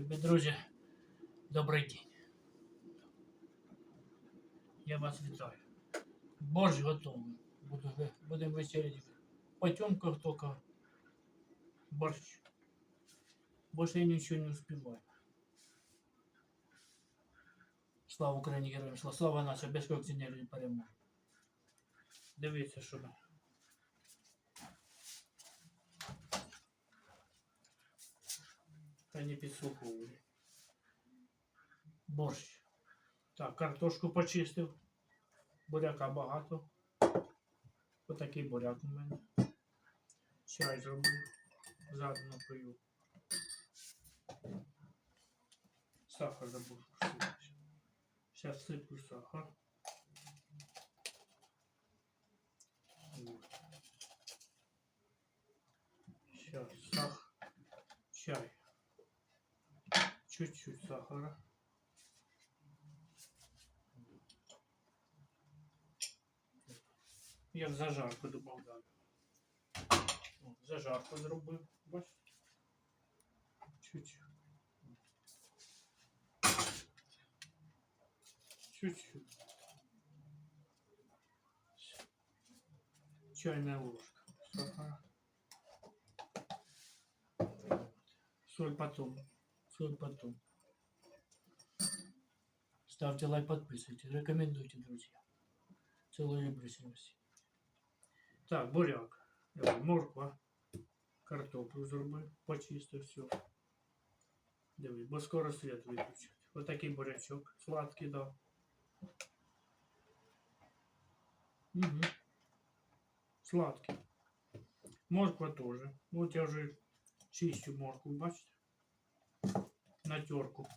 Любі друзі, добрий день. Я вас вітаю. Борщ готовий. Буду, ви- будемо вечеряти. В потемках тільки борщ. Больше я нічого не успіваю. Слава Україні, героям слава, слава наша, без корупціонерів переможе. Дивіться, що Та не підслуховую. Борщ. Так, картошку почистив. Буряка багато. Отакий буряк у мене. Чай зробив. Заодно пою. Сахар забув. Сейчас сыплю сахар. Сейчас сахар. Чай. Чуть-чуть сахара. Я в зажарку добавляю. Зажарку зробив. Чуть-чуть. Чуть-чуть. Чайная ложка сахара. Соль потом. Соль потом. Ставьте лайк, подписывайтесь, рекомендуйте, друзья. Целую люблю всем. Так, буряк. Морква. Картоплю зробив, почистив все. Дивись, бо скоро світ виключать. Отакий бурячок. Сладкий, да. Угу. Сладкий. Морква тоже. Вот я вже чищу моркву, бачите? На терку.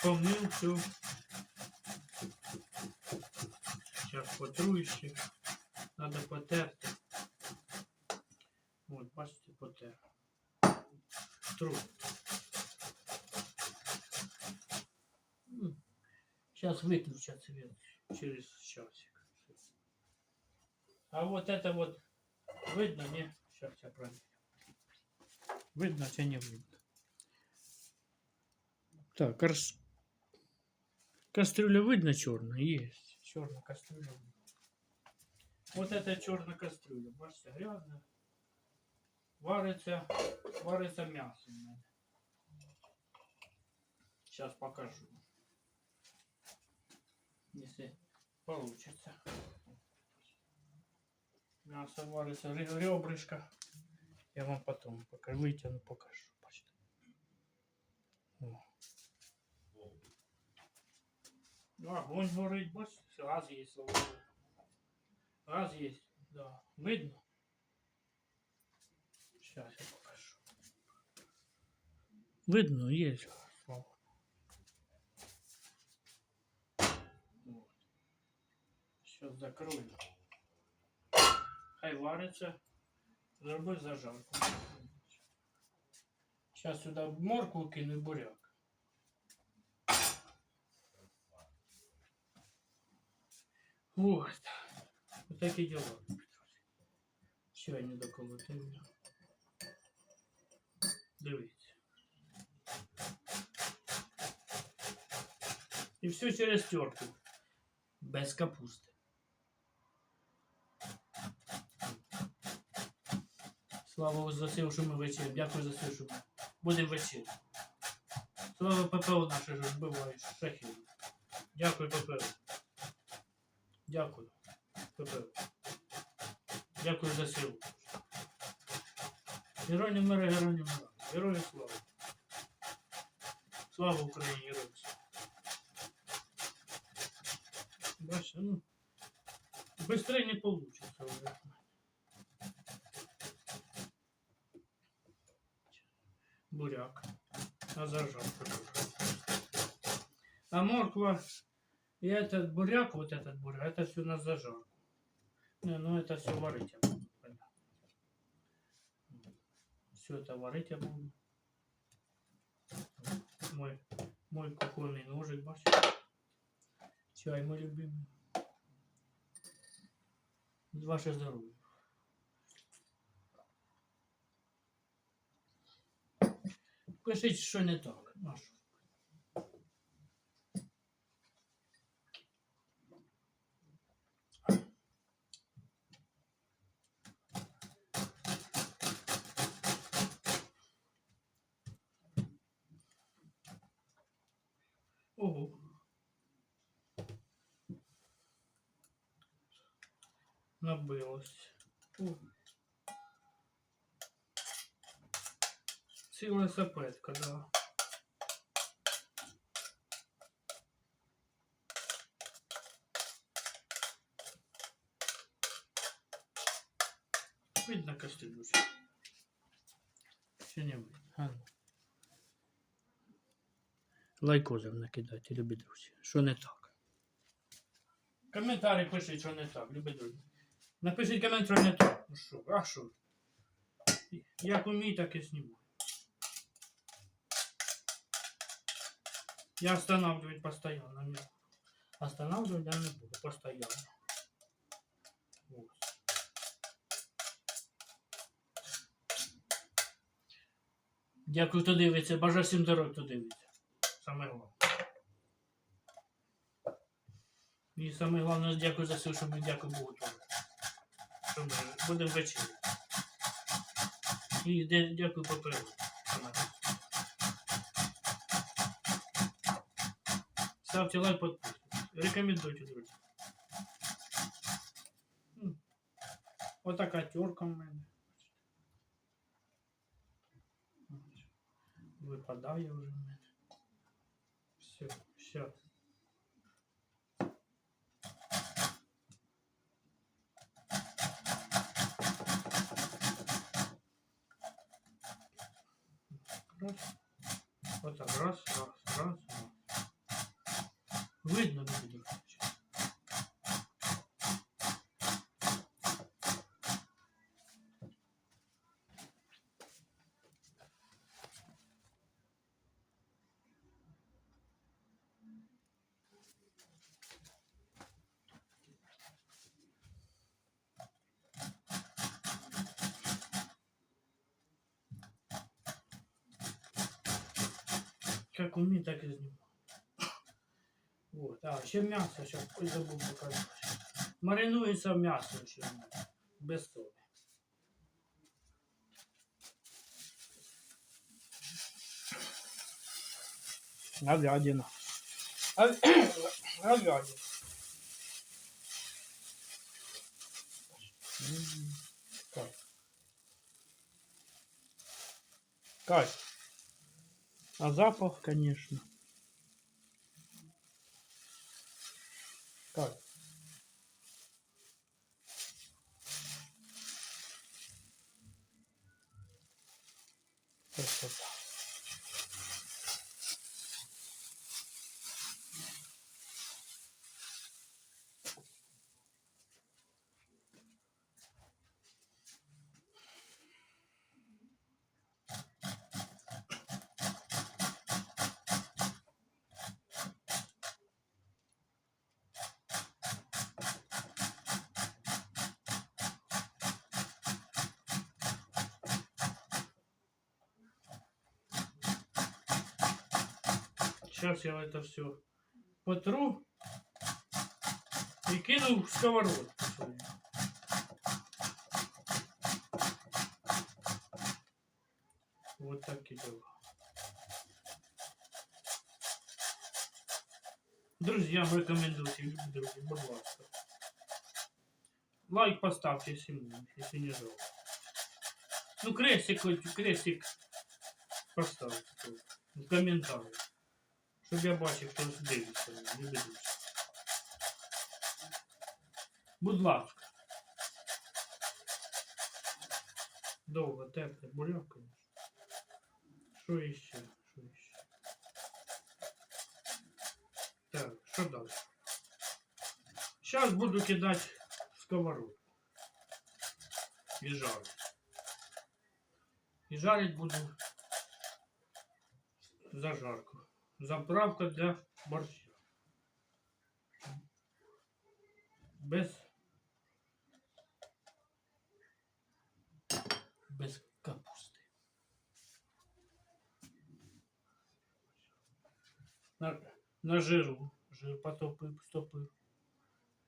Помыл все. Сейчас потру еще. Надо потерти. Вот, бачите, потер. Тру. Сейчас выключат свет через часик. А вот это вот видно, не? Сейчас я проверю. Не видно. Так, кас... кастрюля видно черная? Есть. Черная кастрюля. Вот это черная кастрюля. Бачите, грязная. Варится, варится мясо. Сейчас покажу. Если получится. Мясо варится, ре- ребрышко. Я вам потом покажу, вытяну, покажу. Бачите. О. Ну, огонь горить, бачите, газ є, слава Богу. Газ є, да. Видно? Сейчас я покажу. Видно, є. Слава. Вот. Сейчас закрою. Хай вариться. Зроби зажарку. Сейчас сюда моркву кину и буряк. Вот. Вот такие дела. Все, я не доколотив. Дивіться. І все через терку. Без капусти. Слава за все, що ми вечір. Дякую за все, що ми будемо вечір. Слава ППО наше ж вбиває шахів. Дякую, ППО. Дякую. ППО. Дякую за силу. Герої мира, герої мира. Герої слава. Слава Україні, героям. Бачите, ну, быстрее не получится уже. А зажарку тоже. А морква и этот буряк, вот этот буряк, это все на зажарку. Не, ну это все варить я буду. Все это варить я буду. Мой, мой кухонный ножик, бачите? Чай мой любимый. Ваше здоровье. Пишіть, що не так. Ого. Набилось. О. Ціла сапетка, да. Видно костелюч. Ще не видно. Ну. Лайкозом накидайте, любі друзі. Що не так? Коментарі пишіть, що не так, любі друзі. Напишіть комент, що не так. Ну що, а що? Як умій, так і знімаю. Я останавливать постоянно не буду. Останавливать я не буду постоянно. Вот. Дякую, хто дивиться. Бажаю всім здоров'я, хто дивиться. Саме головне. І саме головне, дякую за все, що ми дякую Богу теж. Що ми будемо вечері. І дякую по перегляду. Ставьте лайк, подписывайтесь. Рекомендуйте, друзья. Вот такая терка у мене. Випадає вже в мене. Все, все. Раз. Вот так, раз, раз, раз, раз. Видно буде, друзі. Как умею, так и снимаю. Вот, а, ще м'ясо, ще ой, забув показати. Маринується м'ясо ще без солі. Говядина. Говядина. Кайф. А запах, конечно. Кайф. Красота. Сейчас я это все потру и кину в сковородку. Вот так и было. Друзьям рекомендуйте, друзья, будь. Лайк поставьте, если, если не жалко. Ну, крестик, крестик поставьте в комментариях. Щоб я бачив, хто дивиться, не дивиться. Будь ласка. Довго терти буряк, конечно. Що іще? Що іще? Так, що далі? Зараз буду кидати сковородку. І жарити. І жарить буду зажарку. Заправка для борща Без без капусты На на жиру. Жир потопы стопив.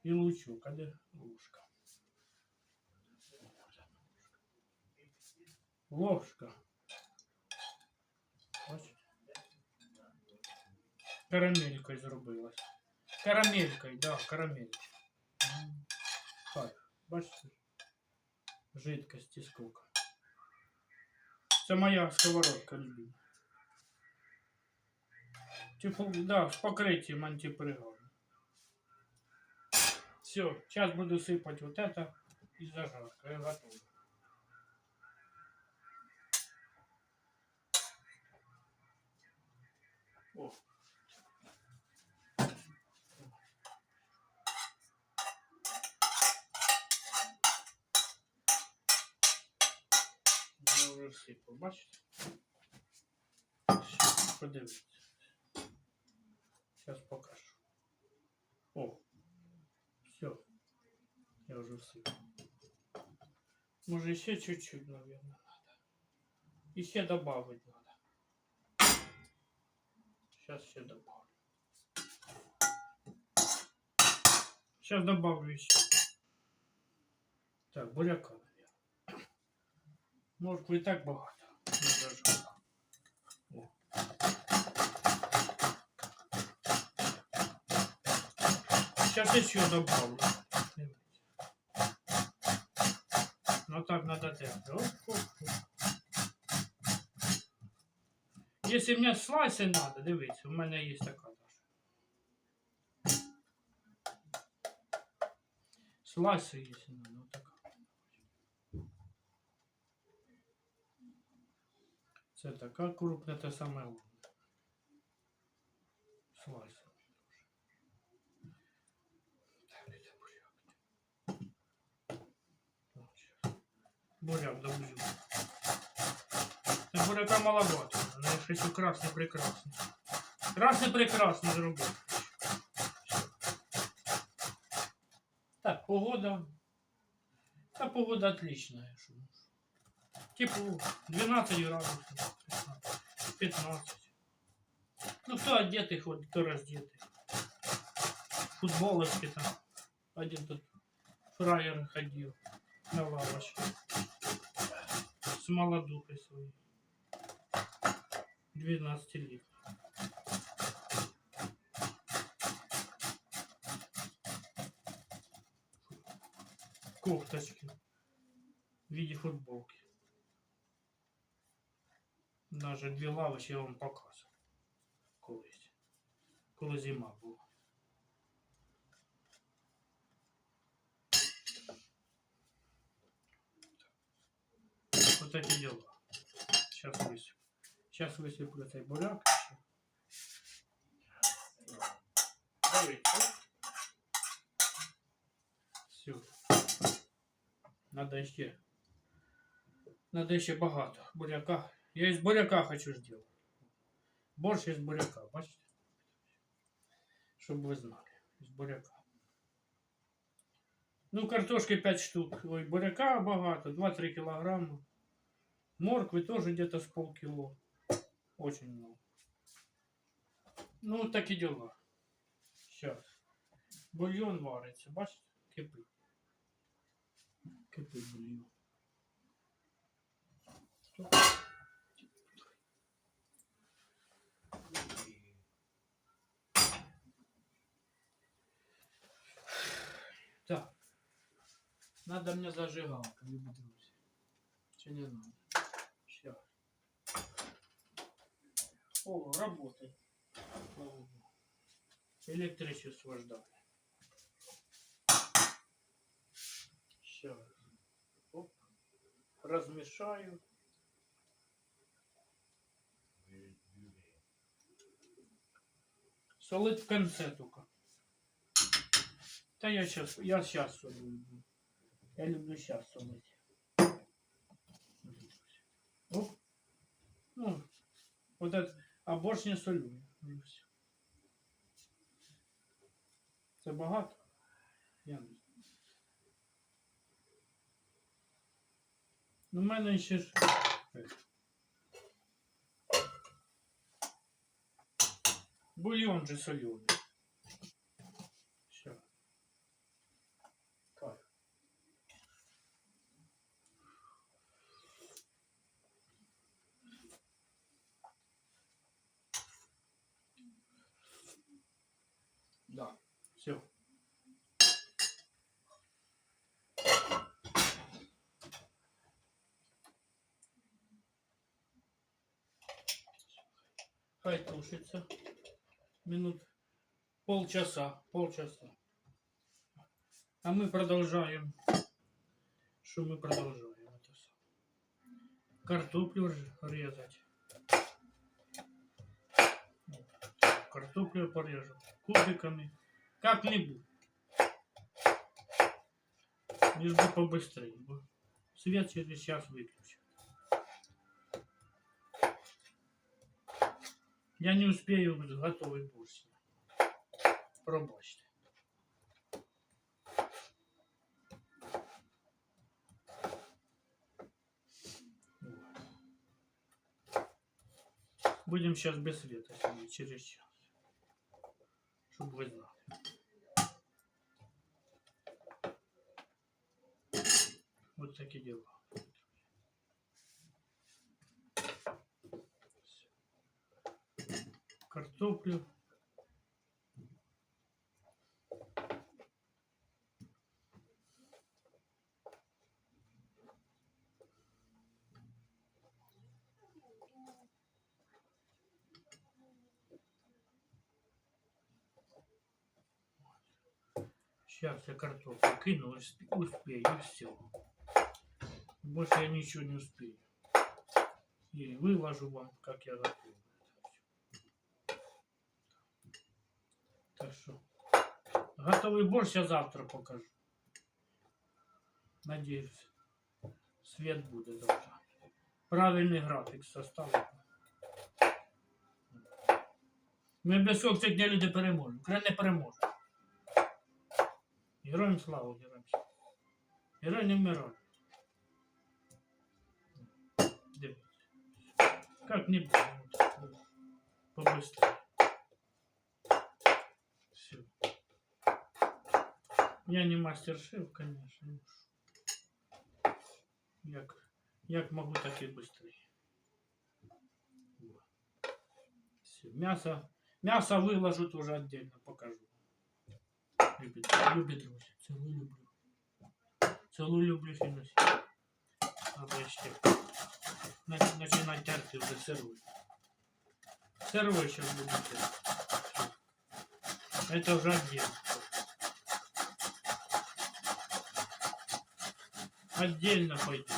и лучок, а де ложка. Ложка. Карамелькою зробилась. Карамелькою, да, карамелькою. М, Кайф. Бачите? Жидкості сколько. Це моя сковородка любима. Типу, да, з покриттям антипригару. Все, сейчас буду сыпать вот это и зажарка. Я готов. О. Я вже всипав, бачите? Щас, подивіться. Сейчас покажу. О, все. Я уже всыпал. Может еще чуть-чуть, наверное, надо. Еще добавить надо. Сейчас еще добавлю. Сейчас добавлю еще. Так, буряка. Может, и так богато. Сейчас еще добавлю. Ну так надо делать. Если мне слайси надо, дивіться, у мене є така даже. Слайси, если надо, вот така. Це така крупна, те саме головне. Слайси. Так, де буряк? О, щас. Буряк добью. Це буряка маловато. але я хочу красний прекрасний. Красний прекрасний зробив. Так, погода. Та погода отличная. Що. Типу 12 градусов, 15. 15. Ну кто одетый ходит, кто раздетый. Футболочки там. Один тут фраер ходил на лавочке. С молодухой своей. 12 лет. Кофточки. В виде футболки. Даже дві лавочки я вам показував. Колись. Коли зима була. Вот эти дела. Сейчас высыплю. Сейчас высыплю цей буряк. Все. Надо ще. Надо ще багато. Буряка. Я из буряка хочу сделать. Борщ из буряка, бачите? Щоб ви знали. Из буряка. Ну, картошки 5 штук. Ой, буряка багато, 2-3 килограмма. Морквы тоже где-то с полкило. Очень много. Ну, так и дела. Сейчас. Бульон варится, бачите? Кипить. Кипить бульон. Так. Надо мне зажигалка, любі друзі. Чи не надо? Сейчас. О, работает. Электричество ждали. Сейчас. Оп. Размешаю. Солить в конце только. Да я сейчас, я сейчас солю. Я люблю сейчас солить. Оп. Ну, вот это, а борщ не солю. Ну, всё. Це багато? Я не знаю. Ну, в мене ще ж. е, Бульон же соленый. Хай тушится. Минут полчаса, полчаса. А мы продолжаем. Что мы продолжаем? Это. Картоплю резать. Картоплю порежем кубиками. Как-нибудь. Лишь бы побыстрее. бы. Свет через час выключу. Я не успею готовый борщ. Пробачте. Будем сейчас без света сидеть через час. Чтобы вы знали. Вот такие дела. Картоплю. Сейчас я картофель кину, усп- успею, и все. Больше я ничего не успею. И выложу вам, как я готовлю. Так что, готовый борщ я завтра покажу. Надеюсь, свет будет завтра. Правильный графік составити. Ми без цього сьогодні люди переможемо. Україна не переможе. Героям слава, героям слава. Герой не вмирає. Дивіться. Как не будет. Побыстрее. Я не мастер-шеф, конечно. ну що. Як, як могу, так и быстрее. Все. Мясо, мясо выложу тоже отдельно покажу. Любит, любит друзі. Целую люблю. Целую люблю фіносі. Треба ще на- починати терти вже сирой. Сырой сейчас буду терти. Это уже отдельно. Отдельно пойдет.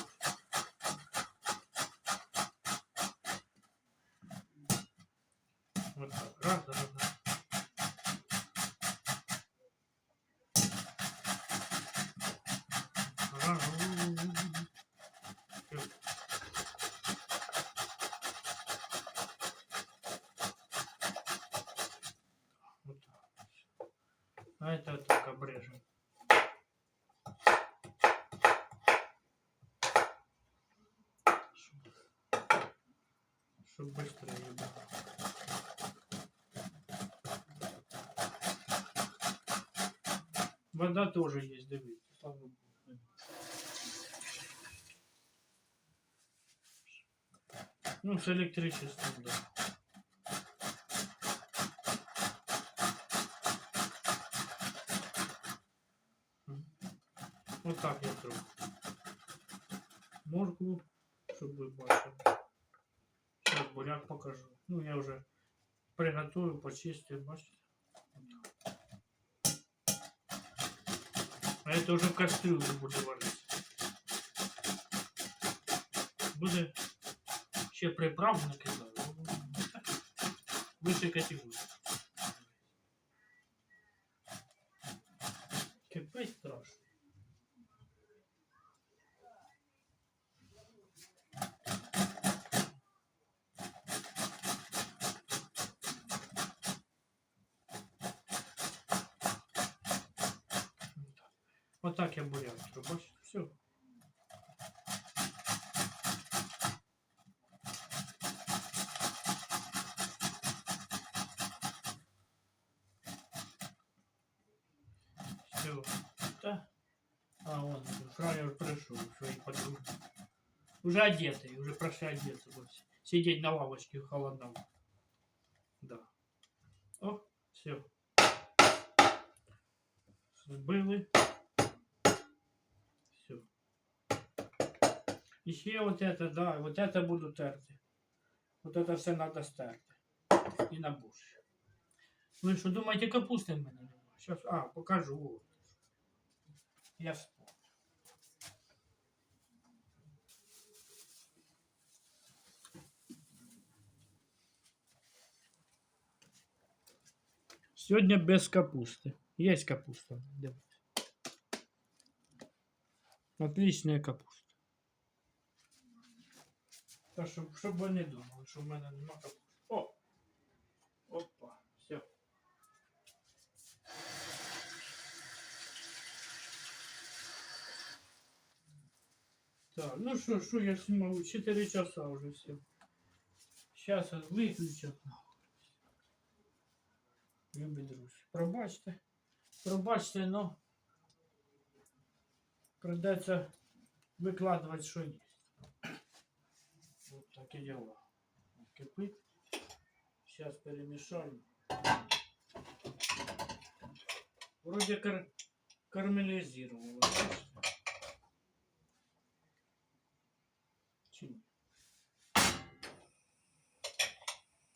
Вот так. Раз, раз, раз. Вот так. А это так обрежем. Вода тоже есть, дивіться. Ну, с электричеством, да. Вот так я тру. Моркву, щоб ви бачили. Сейчас буряк покажу. Ну, я уже приготую, почистив, бачите. А это уже в кастрюлю буде варитися. Буде ще приправ накидаю. Вище категорії. Вот так я буряк бачиш? Все. Все. да? А, он, фраер пришел, свои подруги. Уже одетый, уже прошли одеться. Сидеть на лавочке холодном. Да. О, все. Сбыли. ще вот это, да, вот это буду терти. Вот это все надо стерти. І на борщ. Ви що думаєте, капусти в мене немає? Щас, а, покажу. От. Я вспомнил. Сьогодні без капусти. Є капуста. Дивіться. Отличная капуста. Та щоб, щоб ви не думали, що в мене нема капусти. О! Опа, все. Так, ну що, що я снимаю? 4 часа уже все. Сейчас выключат. Любі друзі. Пробачте. Пробачте, но придеться викладувати, що є. Вот такі дела. Кипить. Сейчас перемешаю. Вроде кар карамелизировало. бачите? Чи ні?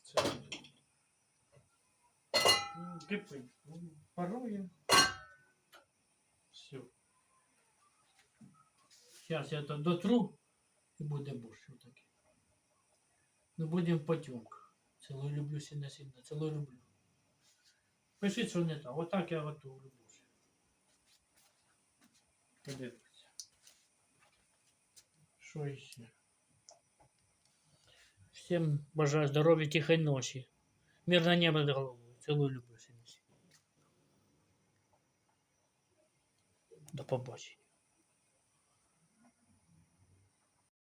Це М, кипить. М, Парує. Все. Сейчас я это дотру і буде борщ отакий. Ну будемо в потемках. Цілую люблю сильно сильно. Цілую люблю. Пишіть, що не так. Отак я готовлю борщ. Подивіться. Що ще? Всім бажаю здоров'я, тихої ночі. Мирного неба над головою. Цілую люблю сильно сильно. До побачення.